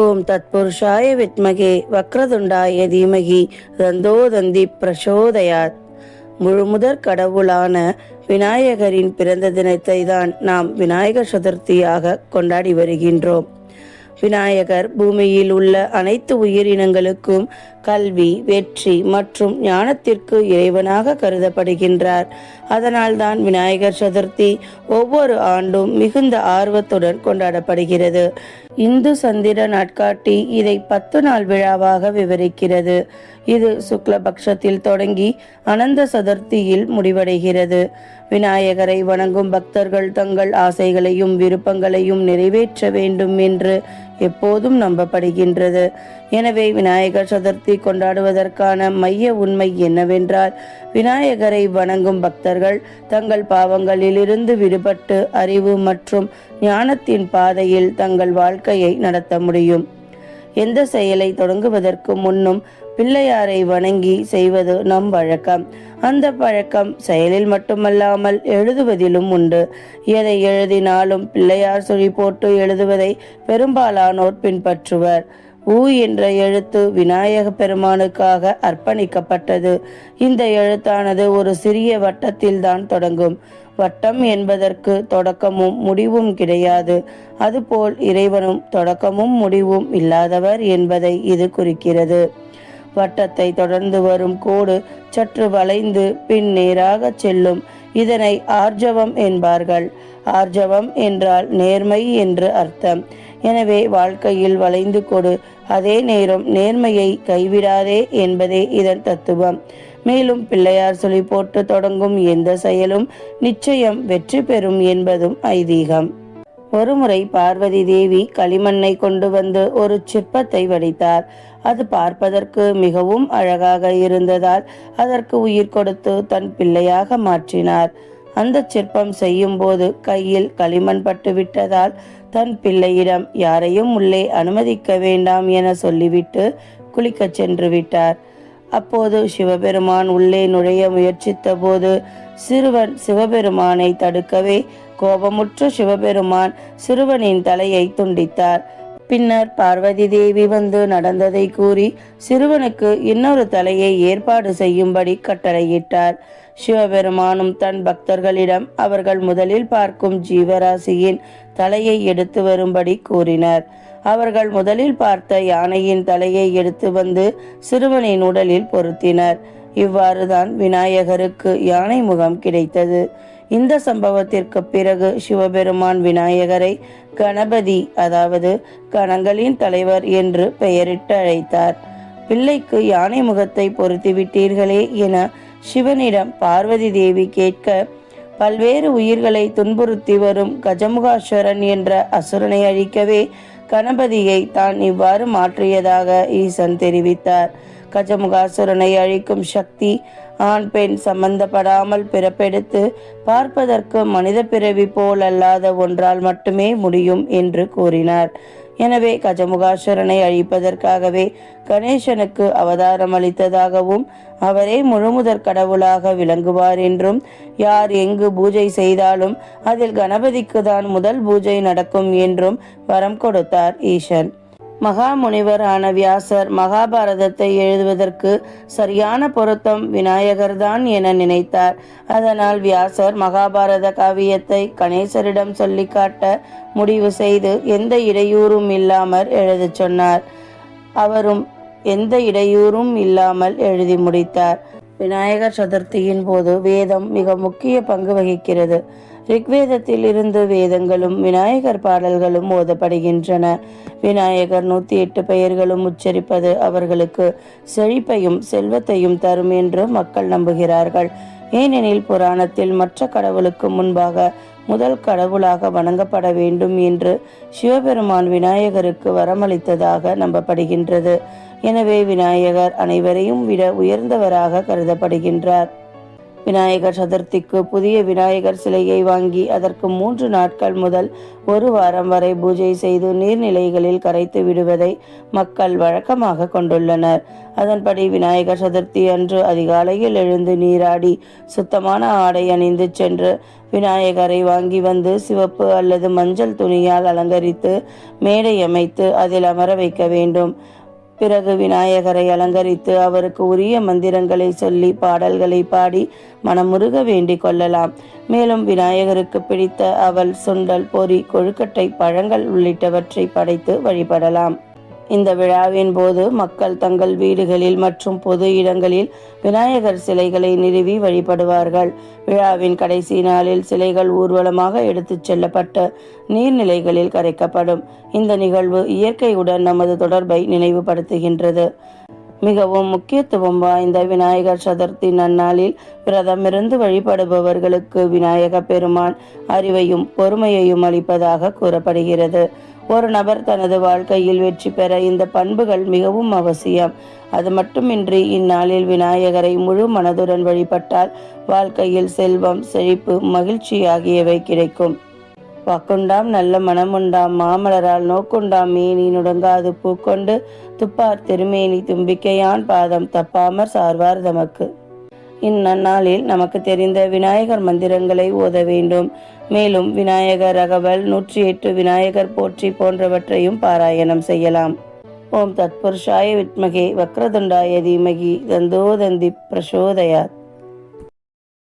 ஓம் தத்புருஷாய வித்மகே வக்ரதுண்டாய தீமகி தந்தோ தந்தி பிரசோதயாத். முழுமுதற் கடவுளான விநாயகரின் பிறந்த தினத்தை தான் நாம் விநாயகர் சதுர்த்தியாக கொண்டாடி வருகின்றோம். விநாயகர் பூமியில் உள்ள அனைத்து உயிரினங்களுக்கும் கல்வி வெற்றி மற்றும் ஞானத்திற்கு இறைவனாக கருதப்படுகின்றார். அதனால்தான் விநாயகர் சதுர்த்தி ஒவ்வொரு ஆண்டும் மிகுந்த ஆர்வத்துடன் கொண்டாடப்படுகிறது. இந்து சந்திர நாட்காட்டி இதை பத்து நாள் விழாவாக விவரிக்கிறது. இது சுக்லபக்ஷத்தில் தொடங்கி அனந்த சதுர்த்தியில் முடிவடைகிறது. விநாயகரை வணங்கும் பக்தர்கள் தங்கள் ஆசைகளையும் விருப்பங்களையும் நிறைவேற்ற வேண்டும் என்று எப்போதும் நம்பப்படுகின்றது. எனவே விநாயகர் சதுர்த்தி கொண்டாடுவதற்கான மைய உண்மை என்னவென்றால் விநாயகரை வணங்கும் பக்தர்கள் தங்கள் பாவங்களிலிருந்து விடுபட்டு அறிவு மற்றும் ஞானத்தின் பாதையில் தங்கள் வாழ்க்கையை நடத்த முடியும். எந்த செயலை தொடங்குவதற்கு முன்னும் பிள்ளையாரை வணங்கி செய்வது நம் வழக்கம். அந்த பழக்கம் செயலில் மட்டுமல்லாமல் எழுதுவதிலும் உண்டு. எதை எழுதினாலும் பிள்ளையார் சுழி போட்டு எழுதுவதை பெரும்பாலானோர் பின்பற்றுவர். ஊ என்ற எழுத்து விநாயக பெருமானுக்காக அர்ப்பணிக்கப்பட்டது. இந்த எழுத்தானது ஒரு சிறிய வட்டத்தில் தான் தொடங்கும். வட்டம் என்பதற்கு தொடக்கமும் முடிவும் கிடையாது. அதுபோல் இறைவனும் தொடக்கமும் முடிவும் இல்லாதவர் என்பதை இது குறிக்கிறது. வட்டத்தை தொடர்ந்து வரும் கோடு சற்று வளைந்து பின் நேராக செல்லும். இதனை ஆர்ஜவம் என்பார்கள். ஆர்ஜவம் என்றால் நேர்மை என்று அர்த்தம். எனவே வாழ்க்கையில் வளைந்து கொடு. அதே நேரம் நேர்மையை கைவிடாதே என்பதே இதன் தத்துவம். மேலும் பிள்ளையார் சொல்லி போட்டு தொடங்கும் எந்த செயலும் நிச்சயம் வெற்றி பெறும் என்பதும் ஐதீகம். ஒருமுறை பார்வதி தேவி களிமண்ணை கொண்டு வந்து ஒரு சிற்பத்தை வடித்தார். அது பார்ப்பதற்கு மிகவும் அழகாக இருந்ததால் அதற்கு உயிர் கொடுத்து தன் பிள்ளையாக மாற்றினார். அந்த சிற்பம் செய்யும் போது கையில் களிமண் பட்டு விட்டதால் தன் பிள்ளையிடம் யாரையும் உள்ளே அனுமதிக்க வேண்டாம் என சொல்லிவிட்டு குளிக்கச் சென்று விட்டார். அப்போது சிவபெருமான் உள்ளே நுழைய முயற்சித்த போது சிறுவன் சிவபெருமானை தடுக்கவே கோபமுற்ற சிவபெருமான் சிறுவனின் தலையை துண்டித்தார். பின்னர் பார்வதி தேவி வந்து நடந்ததை கூறி சிறுவனுக்கு இன்னொரு தலையை ஏற்பாடு செய்யும்படி கட்டளையிட்டார். சிவபெருமானும் தன் பக்தர்களிடம் அவர்கள் முதலில் பார்க்கும் ஜீவராசியின் தலையை எடுத்து வரும்படி கூறினார். அவர்கள் முதலில் பார்த்த யானையின் தலையை எடுத்து வந்து சிறுவனின் உடலில் பொருத்தினர். இவ்வாறுதான் விநாயகருக்கு யானை முகம் கிடைத்தது. இந்த சம்பவத்திற்கு பிறகு சிவபெருமான் விநாயகரை கணபதி அதாவது கணங்களின் தலைவர் என்று பெயரிட்டு அழைத்தார் பிள்ளைக்கு யானை முகத்தை பொருத்தி விட்டீர்களே என சிவனிடம் பார்வதி தேவி கேட்க பல்வேறு உயிர்களை துன்புறுத்தி வரும் கஜமுகாஸ்வரன் என்ற அசுரனை அழிக்கவே கணபதியை தான் இவ்வாறு மாற்றியதாக ஈசன் தெரிவித்தார். கஜமுகாசுரனை அழிக்கும் சக்தி ஆண் பெண் சம்பந்தப்படாமல் பிறப்பெடுத்து பார்ப்பதற்கு மனித பிறவி போல் அல்லாத ஒன்றால் மட்டுமே முடியும் என்று கூறினார். எனவே கஜமுகாசுரனை அழிப்பதற்காகவே கணேசனுக்கு அவதாரம் அளித்ததாகவும் அவரே முழுமுதற் கடவுளாக விளங்குவார் என்றும் யார் எங்கு பூஜை செய்தாலும் அதில் கணபதிக்கு தான் முதல் பூஜை நடக்கும் என்றும் வரம் கொடுத்தார் ஈசன். மகாமுனிவரான வியாசர் மகாபாரதத்தை எழுதுவதற்கு சரியான பொருத்தம் விநாயகர்தான் என நினைத்தார். அதனால் வியாசர் மகாபாரத காவியத்தை கணேசரிடம் சொல்லி காட்ட முடிவு செய்து எந்த இடையூறும் இல்லாமல் எழுதச் சொன்னார். அவரும் எந்த இடையூறும் இல்லாமல் எழுதி முடித்தார். விநாயகர் சதுர்த்தியின் போது வேதம் மிக முக்கிய பங்கு வகிக்கிறது. ரிக்வேதத்தில் இருந்து வேதங்களும் விநாயகர் பாடல்களும் ஓதப்படுகின்றன. விநாயகர் நூத்தி எட்டு பெயர்களும் உச்சரிப்பது அவர்களுக்கு செழிப்பையும் செல்வத்தையும் தரும் என்று மக்கள் நம்புகிறார்கள். ஏனெனில் புராணத்தில் மற்ற கடவுளுக்கு முன்பாக முதல் கடவுளாக வணங்கப்பட வேண்டும் என்று சிவபெருமான் விநாயகருக்கு வரமளித்ததாக நம்பப்படுகின்றது. எனவே விநாயகர் அனைவரையும் விட உயர்ந்தவராக கருதப்படுகின்றார். விநாயகர் சதுர்த்திக்கு புதிய விநாயகர் சிலையை வாங்கி அதற்கு மூன்று நாட்கள் முதல் ஒரு வாரம் வரை பூஜை செய்து நீர்நிலைகளில் கரைத்து விடுவதை மக்கள் வழக்கமாக கொண்டுள்ளனர். அதன்படி விநாயகர் சதுர்த்தி அன்று அதிகாலையில் எழுந்து நீராடி சுத்தமான ஆடை அணிந்து சென்று விநாயகரை வாங்கி வந்து சிவப்பு அல்லது மஞ்சள் துணியால் அலங்கரித்து மேடை அமைத்து அதில் அமர வைக்க வேண்டும். பிறகு விநாயகரை அலங்கரித்து அவருக்கு உரிய மந்திரங்களை சொல்லி பாடல்களை பாடி மனமுருக வேண்டிக் கொள்ளலாம். மேலும் விநாயகருக்கு பிடித்த அவல் சுண்டல் பொறி கொழுக்கட்டை பழங்கள் உள்ளிட்டவற்றை படைத்து வழிபடலாம். இந்த விழாவின் போது மக்கள் தங்கள் வீடுகளில் மற்றும் பொது இடங்களில் விநாயகர் சிலைகளை நிறுவி வழிபடுவார்கள். விழாவின் கடைசி நாளில் சிலைகள் ஊர்வலமாக எடுத்துச் செல்லப்பட்டு நீர்நிலைகளில் கரைக்கப்படும். இந்த நிகழ்வு இயற்கையுடன் நமது தொடர்பை நினைவுபடுத்துகின்றது. மிகவும் முக்கியத்துவம் வாய்ந்த விநாயகர் சதுர்த்தி நன்னாளில் விரதமிருந்து வழிபடுபவர்களுக்கு விநாயக பெருமான் அறிவையும் பொறுமையையும் அளிப்பதாக கூறப்படுகிறது. ஒரு நபர் தனது வாழ்க்கையில் வெற்றி பெற இந்த பண்புகள் மிகவும் அவசியம். அது மட்டுமின்றி இந்நாளில் விநாயகரை முழு மனதுடன் வழிபட்டால் வாழ்க்கையில் செல்வம் செழிப்பு மகிழ்ச்சி ஆகியவை கிடைக்கும். வாக்குண்டாம் நல்ல மனமுண்டாம் மாமலரால் நோக்குண்டாம் மேனி நுடங்காது பூக்கொண்டு துப்பார் திருமேனி தும்பிக்கையான் பாதம் தப்பாமற் சார்வார் தமக்கு. இந்நன்னாளில் நமக்கு தெரிந்த விநாயகர் மந்திரங்களை ஓத வேண்டும். மேலும் விநாயகர் ரகவல் நூற்றி எட்டு விநாயகர் போற்றி போன்றவற்றையும் பாராயணம் செய்யலாம். ஓம் தத்புருஷாய வித்மகே வக்ரதுண்டாய தீமகி தந்தோதந்தி பிரசோதயாத்.